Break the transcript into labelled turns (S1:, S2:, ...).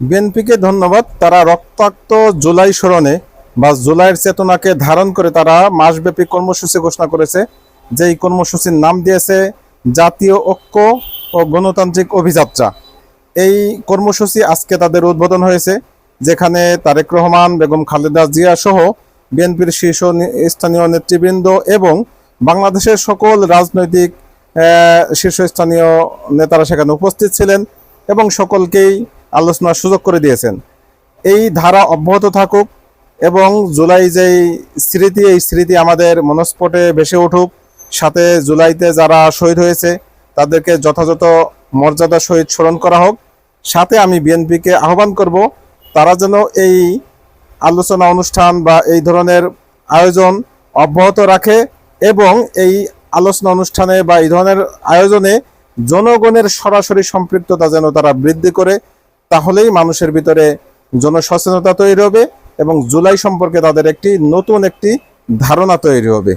S1: বিএনপিকে ধন্যবাদ। তারা রক্তাক্ত জুলাই স্মরণে বা জুলাইয়ের চেতনাকে ধারণ করে তারা মাসব্যাপী কর্মসূচি ঘোষণা করেছে, যেই কর্মসূচির নাম দিয়েছে জাতীয় ঐক্য ও গণতান্ত্রিক অভিযাত্রা। এই কর্মসূচি আজকে তাদের উদ্বোধন হয়েছে, যেখানে তারেক রহমান, বেগম খালেদা জিয়া সহ বিএনপির শীর্ষ স্থানীয় নেতৃবৃন্দ এবং বাংলাদেশের সকল রাজনৈতিক শীর্ষস্থানীয় নেতারা সেখানে উপস্থিত ছিলেন এবং সকলকেই আলোচনার সুযোগ করে দিয়েছেন। এই ধারা অব্যাহত থাকুক এবং জুলাই যেই স্মৃতি, এই স্মৃতি আমাদের মনস্পটে ভেসে উঠুক। সাথে জুলাইতে যারা শহীদ হয়েছে, তাদেরকে যথাযথ মর্যাদা সহিত স্মরণ করা হোক। সাথে আমি বিএনপিকে আহ্বান করব, তারা যেন এই আলোচনা অনুষ্ঠান বা এই ধরনের আয়োজন অব্যাহত রাখে এবং এই আলোচনা অনুষ্ঠানে বা এই ধরনের আয়োজনে জনগণের সরাসরি সম্পৃক্ততা যেন তারা বৃদ্ধি করে তাহলেই মানুষের ভিতরে জনসচেতনতা তৈরি হবে এবং জুলাই সম্পর্কে তাদের একটি নতুন একটি ধারণা তৈরি হবে।